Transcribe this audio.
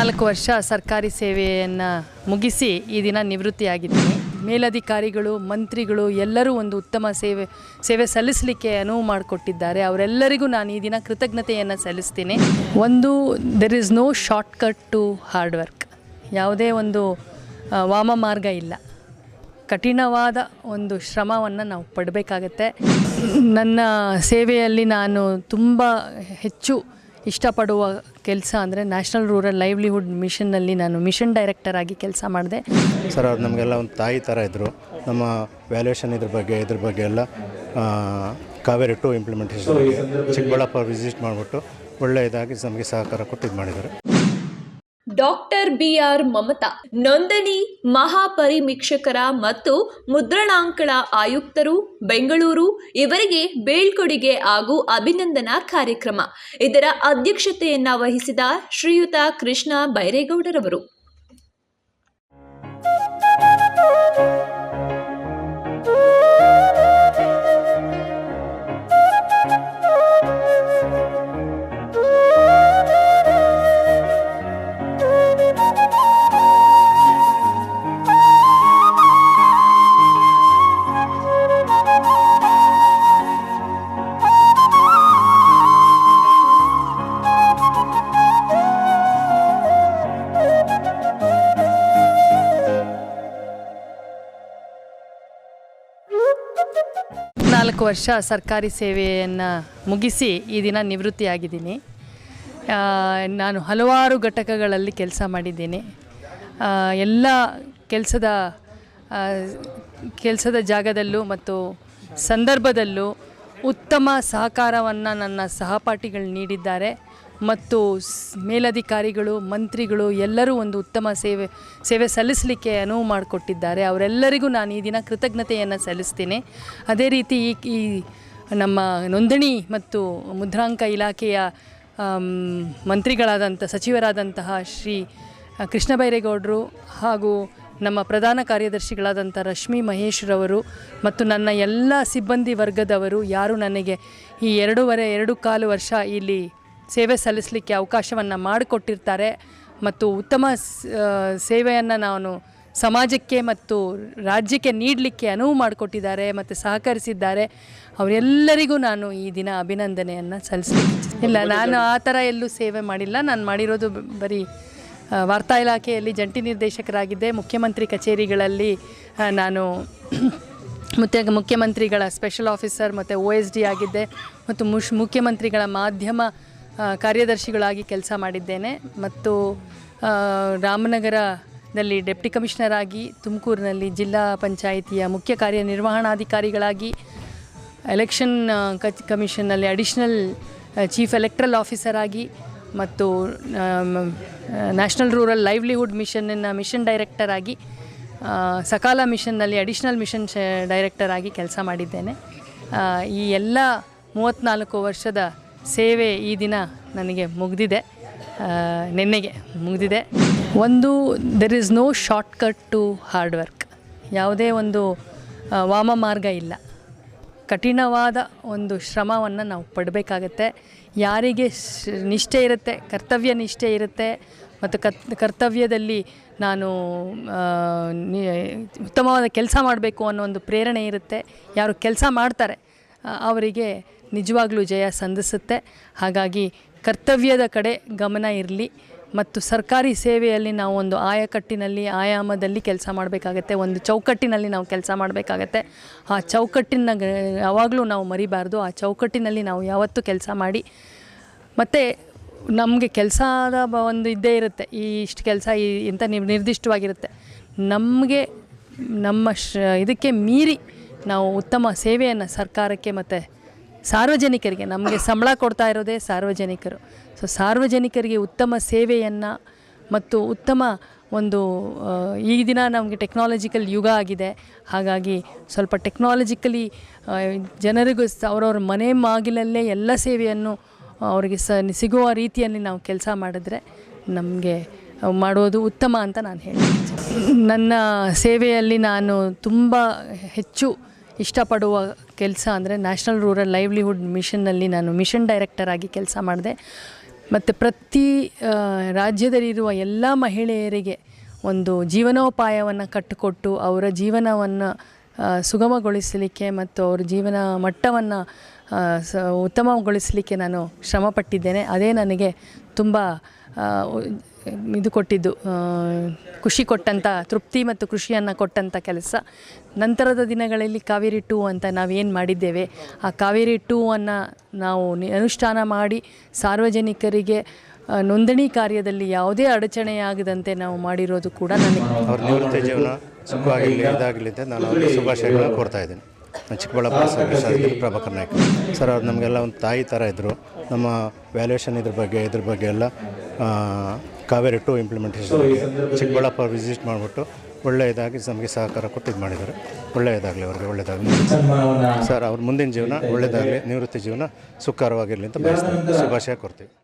ನಾಲ್ಕು ವರ್ಷ ಸರ್ಕಾರಿ ಸೇವೆಯನ್ನು ಮುಗಿಸಿ ಈ ದಿನ ನಿವೃತ್ತಿಯಾಗಿದ್ದೀನಿ. ಮೇಲಧಿಕಾರಿಗಳು, ಮಂತ್ರಿಗಳು ಎಲ್ಲರೂ ಒಂದು ಉತ್ತಮ ಸೇವೆ ಸೇವೆ ಸಲ್ಲಿಸಲಿಕ್ಕೆ ಅನುವು ಮಾಡಿಕೊಟ್ಟಿದ್ದಾರೆ. ಅವರೆಲ್ಲರಿಗೂ ನಾನು ಈ ದಿನ ಕೃತಜ್ಞತೆಯನ್ನು ಸಲ್ಲಿಸ್ತೀನಿ. ಒಂದು there is no shortcut to hard work ಯಾವುದೇ ಒಂದು ವಾಮ ಮಾರ್ಗ ಇಲ್ಲ. ಕಠಿಣವಾದ ಒಂದು ಶ್ರಮವನ್ನು ನಾವು ಪಡಬೇಕಾಗತ್ತೆ. ನನ್ನ ಸೇವೆಯಲ್ಲಿ ನಾನು ತುಂಬ ಹೆಚ್ಚು ಇಷ್ಟಪಡುವ ಕೆಲಸ ಅಂದರೆ ನ್ಯಾಷನಲ್ ರೂರಲ್ ಲೈವ್ಲಿಹುಡ್ ಮಿಷನ್ನಲ್ಲಿ ನಾನು ಮಿಷನ್ ಡೈರೆಕ್ಟರ್ ಆಗಿ ಕೆಲಸ ಮಾಡಿದೆ. ಸರ್ ಅವ್ರು ನಮಗೆಲ್ಲ ಒಂದು ತಾಯಿ ಥರ ಇದ್ದರು ನಮ್ಮ ವ್ಯಾಲ್ಯೂಯೇಷನ್ ಇದ್ರ ಬಗ್ಗೆ ಇದ್ರ ಬಗ್ಗೆ ಎಲ್ಲ Kaveri two implementation Chikkaballapura visit ಮಾಡಿಬಿಟ್ಟು ಒಳ್ಳೆಯದಾಗಿ ನಮಗೆ ಸಹಕಾರ ಕೊಟ್ಟು ಇದು ಮಾಡಿದ್ದಾರೆ. ಡಾಕ್ಟರ್ ಬಿ ಆರ್ ಮಮತಾ, ನೋಂದಣಿ ಮಹಾಪರಿಮೀಕ್ಷಕರ ಮತ್ತು ಮುದ್ರಣಾಂಕಣ ಆಯುಕ್ತರು, ಬೆಂಗಳೂರು, ಇವರಿಗೆ ಬೀಳ್ಕೊಡುಗೆ ಹಾಗೂ ಅಭಿನಂದನಾ ಕಾರ್ಯಕ್ರಮ. ಇದರ ಅಧ್ಯಕ್ಷತೆಯನ್ನ ವಹಿಸಿದ ಶ್ರೀಯುತ ಕೃಷ್ಣ ಬೈರೇಗೌಡರವರು. ನಾಲ್ಕು ವರ್ಷ ಸರ್ಕಾರಿ ಸೇವೆಯನ್ನು ಮುಗಿಸಿ ಈ ದಿನ ನಿವೃತ್ತಿಯಾಗಿದ್ದೀನಿ. ನಾನು ಹಲವಾರು ಘಟಕಗಳಲ್ಲಿ ಕೆಲಸ ಮಾಡಿದ್ದೀನಿ. ಎಲ್ಲ ಕೆಲಸದ ಕೆಲಸದ ಜಾಗದಲ್ಲೂ ಮತ್ತು ಸಂದರ್ಭದಲ್ಲೂ ಉತ್ತಮ ಸಹಕಾರವನ್ನು ನನ್ನ ಸಹಪಾಠಿಗಳು ನೀಡಿದ್ದಾರೆ. ಮತ್ತು ಮೇಲಧಿಕಾರಿಗಳು, ಮಂತ್ರಿಗಳು ಎಲ್ಲರೂ ಒಂದು ಉತ್ತಮ ಸೇವೆ ಸೇವೆ ಸಲ್ಲಿಸಲಿಕ್ಕೆ ಅನುವು ಮಾಡಿಕೊಟ್ಟಿದ್ದಾರೆ. ಅವರೆಲ್ಲರಿಗೂ ನಾನು ಈ ದಿನ ಕೃತಜ್ಞತೆಯನ್ನು ಸಲ್ಲಿಸ್ತೇನೆ. ಅದೇ ರೀತಿ ಈ ಈ ನಮ್ಮ ನೋಂದಣಿ ಮತ್ತು ಮುದ್ರಾಂಕ ಇಲಾಖೆಯ ಮಂತ್ರಿಗಳಾದಂಥ, ಸಚಿವರಾದಂತಹ ಶ್ರೀ ಕೃಷ್ಣ ಬೈರೇಗೌಡರು ಹಾಗೂ ನಮ್ಮ ಪ್ರಧಾನ ಕಾರ್ಯದರ್ಶಿಗಳಾದಂಥ ರಶ್ಮಿ ಮಹೇಶ್ರವರು ಮತ್ತು ನನ್ನ ಎಲ್ಲ ಸಿಬ್ಬಂದಿ ವರ್ಗದವರು ಯಾರು ನನಗೆ ಈ ಎರಡೂವರೆ, ಎರಡು ಕಾಲು ವರ್ಷ ಇಲ್ಲಿ ಸೇವೆ ಸಲ್ಲಿಸಲಿಕ್ಕೆ ಅವಕಾಶವನ್ನು ಮಾಡಿಕೊಟ್ಟಿರ್ತಾರೆ ಮತ್ತು ಉತ್ತಮ ಸೇವೆಯನ್ನು ನಾನು ಸಮಾಜಕ್ಕೆ ಮತ್ತು ರಾಜ್ಯಕ್ಕೆ ನೀಡಲಿಕ್ಕೆ ಅನುವು ಮಾಡಿಕೊಟ್ಟಿದ್ದಾರೆ ಮತ್ತು ಸಹಕರಿಸಿದ್ದಾರೆ. ಅವರೆಲ್ಲರಿಗೂ ನಾನು ಈ ದಿನ ಅಭಿನಂದನೆಯನ್ನು ಸಲ್ಲಿಸಲಿಕ್ಕೆ ಇಲ್ಲ ನಾನು ಆ ಥರ ಎಲ್ಲೂ ಸೇವೆ ಮಾಡಿಲ್ಲ. ನಾನು ಮಾಡಿರೋದು ಬರೀ ವಾರ್ತಾ ಇಲಾಖೆಯಲ್ಲಿ ಜಂಟಿ ನಿರ್ದೇಶಕರಾಗಿದ್ದೆ. ಮುಖ್ಯಮಂತ್ರಿ ಕಚೇರಿಗಳಲ್ಲಿ ನಾನು ಮತ್ತು ಮುಖ್ಯಮಂತ್ರಿಗಳ ಸ್ಪೆಷಲ್ ಆಫೀಸರ್ ಮತ್ತು ಒ ಎಸ್ ಡಿ ಆಗಿದ್ದೆ. ಮತ್ತು ಮುಶ್ ಮುಖ್ಯಮಂತ್ರಿಗಳ ಮಾಧ್ಯಮ ಕಾರ್ಯದರ್ಶಿಗಳಾಗಿ ಕೆಲಸ ಮಾಡಿದ್ದೇನೆ ಮತ್ತು ರಾಮನಗರದಲ್ಲಿ ಡೆಪ್ಟಿ ಕಮಿಷನರ್ ಆಗಿ ತುಮಕೂರಿನಲ್ಲಿ ಜಿಲ್ಲಾ ಪಂಚಾಯಿತಿಯ ಮುಖ್ಯ ಕಾರ್ಯನಿರ್ವಹಣಾಧಿಕಾರಿಗಳಾಗಿ ಎಲೆಕ್ಷನ್ ಕಮಿಷನ್ನಲ್ಲಿ ಅಡಿಷ್ನಲ್ ಚೀಫ್ ಎಲೆಕ್ಟ್ರಲ್ ಆಫೀಸರ್ ಆಗಿ ಮತ್ತು ನ್ಯಾಷನಲ್ ರೂರಲ್ ಲೈವ್ಲಿಹುಡ್ ಮಿಷನ್ನ ಮಿಷನ್ ಡೈರೆಕ್ಟರ್ ಆಗಿ ಸಕಾಲ ಮಿಷನ್ನಲ್ಲಿ ಅಡಿಷ್ನಲ್ ಮಿಷನ್ ಡೈರೆಕ್ಟರ್ ಆಗಿ ಕೆಲಸ ಮಾಡಿದ್ದೇನೆ. ಈ ಎಲ್ಲ ಮೂವತ್ತ್ನಾಲ್ಕು ವರ್ಷದ ಸೇವೆ ಈ ದಿನ ನನಗೆ ಮುಗಿದಿದೆ. ನೆನ್ನೆಗೆ ಮುಗಿದಿದೆ. ಒಂದು there is no shortcut to hard work ಯಾವುದೇ ಒಂದು ವಾಮ ಮಾರ್ಗ ಇಲ್ಲ. ಕಠಿಣವಾದ ಒಂದು ಶ್ರಮವನ್ನು ನಾವು ಪಡಬೇಕಾಗತ್ತೆ. ಯಾರಿಗೆ ನಿಷ್ಠೆ ಇರುತ್ತೆ, ಕರ್ತವ್ಯ ನಿಷ್ಠೆ ಇರುತ್ತೆ, ಮತ್ತು ಕತ್, ಕರ್ತವ್ಯದಲ್ಲಿ ನಾನು ಉತ್ತಮವಾದ ಕೆಲಸ ಮಾಡಬೇಕು ಅನ್ನೋ ಒಂದು ಪ್ರೇರಣೆ ಇರುತ್ತೆ. ಯಾರು ಕೆಲಸ ಮಾಡ್ತಾರೆ ಅವರಿಗೆ ನಿಜವಾಗ್ಲೂ ಜಯ ಸಂಧಿಸುತ್ತೆ. ಹಾಗಾಗಿ ಕರ್ತವ್ಯದ ಕಡೆ ಗಮನ ಇರಲಿ ಮತ್ತು ಸರ್ಕಾರಿ ಸೇವೆಯಲ್ಲಿ ನಾವು ಒಂದು ಆಯಕಟ್ಟಿನಲ್ಲಿ, ಆಯಾಮದಲ್ಲಿ ಕೆಲಸ ಮಾಡಬೇಕಾಗತ್ತೆ, ಒಂದು ಚೌಕಟ್ಟಿನಲ್ಲಿ ನಾವು ಕೆಲಸ ಮಾಡಬೇಕಾಗತ್ತೆ. ಆ ಚೌಕಟ್ಟಿನ ಯಾವಾಗಲೂ ನಾವು ಮರಿಬಾರ್ದು. ಆ ಚೌಕಟ್ಟಿನಲ್ಲಿ ನಾವು ಯಾವತ್ತೂ ಕೆಲಸ ಮಾಡಿ, ಮತ್ತು ನಮಗೆ ಕೆಲಸದ ಒಂದು ಇದ್ದೇ ಇರುತ್ತೆ. ಈ ಇಷ್ಟು ಕೆಲಸ ಈ ನಿರ್, ನಿರ್ದಿಷ್ಟವಾಗಿರುತ್ತೆ. ನಮಗೆ, ನಮ್ಮ ಶ, ಇದಕ್ಕೆ ಮೀರಿ ನಾವು ಉತ್ತಮ ಸೇವೆಯನ್ನು ಸರ್ಕಾರಕ್ಕೆ ಮತ್ತು ಸಾರ್ವಜನಿಕರಿಗೆ ನಮಗೆ ಸಂಬಳ ಕೊಡ್ತಾ ಇರೋದೇ ಸಾರ್ವಜನಿಕರು. ಸೊ ಸಾರ್ವಜನಿಕರಿಗೆ ಉತ್ತಮ ಸೇವೆಯನ್ನು ಮತ್ತು ಉತ್ತಮ ಒಂದು ಈ ದಿನ ನಮಗೆ ಟೆಕ್ನಾಲಜಿಕಲ್ ಯುಗ ಆಗಿದೆ. ಹಾಗಾಗಿ ಸ್ವಲ್ಪ ಟೆಕ್ನಾಲಜಿಕಲಿ ಜನರಿಗೂ ಅವರವ್ರ ಮನೆ ಮಾಗಿಲಲ್ಲೇ ಎಲ್ಲ ಸೇವೆಯನ್ನು ಅವರಿಗೆ ಸ, ಸಿಗುವ ರೀತಿಯಲ್ಲಿ ನಾವು ಕೆಲಸ ಮಾಡಿದ್ರೆ ನಮಗೆ ಮಾಡೋದು ಉತ್ತಮ ಅಂತ ನಾನು ಹೇಳ್ತೀನಿ. ನನ್ನ ಸೇವೆಯಲ್ಲಿ ನಾನು ತುಂಬ ಹೆಚ್ಚು ಇಷ್ಟಪಡುವ ಕೆಲಸ ಅಂದರೆ ನ್ಯಾಷನಲ್ ರೂರಲ್ ಲೈವ್ಲಿಹುಡ್ ಮಿಷನ್ನಲ್ಲಿ ನಾನು ಮಿಷನ್ ಡೈರೆಕ್ಟರ್ ಆಗಿ ಕೆಲಸ ಮಾಡಿದೆ. ಮತ್ತು ಪ್ರತಿ ರಾಜ್ಯದಲ್ಲಿರುವ ಎಲ್ಲ ಮಹಿಳೆಯರಿಗೆ ಒಂದು ಜೀವನೋಪಾಯವನ್ನು ಕಟ್ಟಿಕೊಟ್ಟು ಅವರ ಜೀವನವನ್ನು ಸುಗಮಗೊಳಿಸಲಿಕ್ಕೆ ಮತ್ತು ಅವ್ರ ಜೀವನ ಮಟ್ಟವನ್ನು ಸ, ಉತ್ತಮಗೊಳಿಸಲಿಕ್ಕೆ ನಾನು ಶ್ರಮಪಟ್ಟಿದ್ದೇನೆ. ಅದೇ ನನಗೆ ತುಂಬ ಇದು ಕೊಟ್ಟಿದ್ದು ಖುಷಿ ಕೊಟ್ಟಂಥ ತೃಪ್ತಿ ಮತ್ತು ಖುಷಿಯನ್ನು ಕೊಟ್ಟಂಥ ಕೆಲಸ. ನಂತರದ ದಿನಗಳಲ್ಲಿ ಕಾವೇರಿ ಟೂ ಅಂತ ನಾವೇನು ಮಾಡಿದ್ದೇವೆ, ಆ ಕಾವೇರಿ ಟೂ ಅನ್ನು ನಾವು ಅನುಷ್ಠಾನ ಮಾಡಿ ಸಾರ್ವಜನಿಕರಿಗೆ ನೋಂದಣಿ ಕಾರ್ಯದಲ್ಲಿ ಯಾವುದೇ ಅಡಚಣೆಯಾಗದಂತೆ ನಾವು ಮಾಡಿರೋದು ಕೂಡ ನನಗೆ ಅವ್ರ ನಿವೃತ್ತಿ ಜೀವನ ಸುಖವಾಗಿರಲಿ, ಇದಾಗಲಿ ಅಂತ ನಾನು ಅವ್ರಿಗೆ ಕೋರ್ತಾ ಇದ್ದೀನಿ. ಚಿಕ್ಕಬಳ್ಳಾಪುರ ಸರ್ವಿಸ್ ಪ್ರಭಾಕರ್ ನಾಯ್ಕ. ಸರ್, ಅವ್ರು ನಮಗೆಲ್ಲ ಒಂದು ತಾಯಿ ಥರ ಇದ್ದರು ನಮ್ಮ ವ್ಯಾಲ್ಯೂಷನ್ ಇದ್ರ ಬಗ್ಗೆ ಇದ್ರ ಬಗ್ಗೆ ಎಲ್ಲ Kaveri two implementation Chikkaballapura visit ಮಾಡಿಬಿಟ್ಟು ಒಳ್ಳೆಯದಾಗಿ ನಮಗೆ ಸಹಕಾರ ಕೊಟ್ಟು ಇದು ಮಾಡಿದ್ದಾರೆ. ಒಳ್ಳೆಯದಾಗಲಿ ಅವ್ರಿಗೆ, ಒಳ್ಳೆಯದಾಗಲಿ. ಸರ್, ಅವ್ರ ಮುಂದಿನ ಜೀವನ ಒಳ್ಳೆಯದಾಗಲಿ, ನಿವೃತ್ತಿ ಜೀವನ ಸುಖಕರವಾಗಿರಲಿ ಅಂತ ಶುಭಾಶಯ ಕೊಡ್ತೀವಿ